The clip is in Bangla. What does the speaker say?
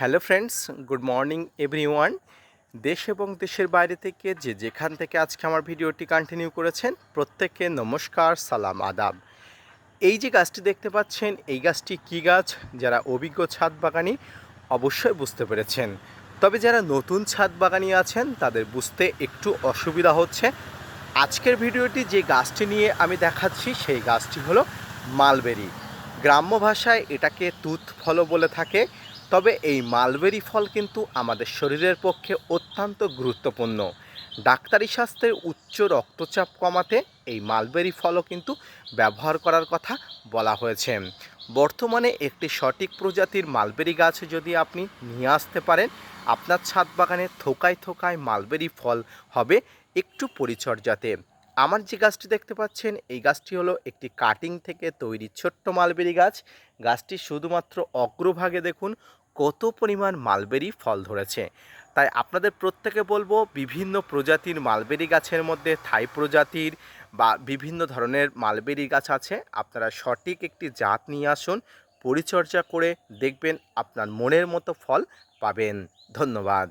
Hello friends good morning everyone দেশ এবং দেশের বাইরে থেকে যে যেখান থেকে আজকে আমার ভিডিওটি কন্টিনিউ করেছেন, প্রত্যেককে নমস্কার, সালাম, আদাব। এই যে গাছটি দেখতে পাচ্ছেন, এই গাছটি কী গাছ? যারা অভিজ্ঞ ছাদ বাগানি অবশ্যই বুঝতে পেরেছেন। তবে যারা নতুন ছাদ বাগানি আছেন, তাদের বুঝতে একটু অসুবিধা হচ্ছে। আজকের ভিডিওটি যে গাছটি নিয়ে আমি দেখাচ্ছি, সেই গাছটি হলো মালবেরি। গ্রাম্য ভাষায় এটাকে তুত ফলও বলে থাকে, তবে এই মালবেরি ফল কিন্তু আমাদের শরীরের পক্ষে অত্যন্ত গুরুত্বপূর্ণ। ডাক্তারি শাস্ত্রে উচ্চ রক্তচাপ কমাতে এই মালবেরি ফলও কিন্তু ব্যবহার করার কথা বলা হয়েছে। বর্তমানে একটি সঠিক প্রজাতির মালবেরি গাছ যদি আপনি নিয়ে আসতে পারেন, আপনার ছাদ বাগানে থোকায় থোকায় মালবেরি ফল হবে একটু পরিচর্যাতে। আমার যে গাছটি দেখতে পাচ্ছেন, এই গাছটি হলো একটি কাটিং থেকে তৈরি ছোট্ট মালবেরি গাছ। গাছটি শুধুমাত্র অগ্রভাগে দেখুন কত পরিমাণ মালবেরি ফল ধরেছে। তাই আপনাদের প্রত্যেকে বলব, বিভিন্ন প্রজাতির মালবেরি গাছের মধ্যে থাই প্রজাতির বা বিভিন্ন ধরনের মালবেরি গাছ আছে। আপনারা সঠিক একটি জাত নিয়ে আসুন, পরিচর্যা করে দেখবেন আপনার মনের মতো ফল পাবেন। ধন্যবাদ।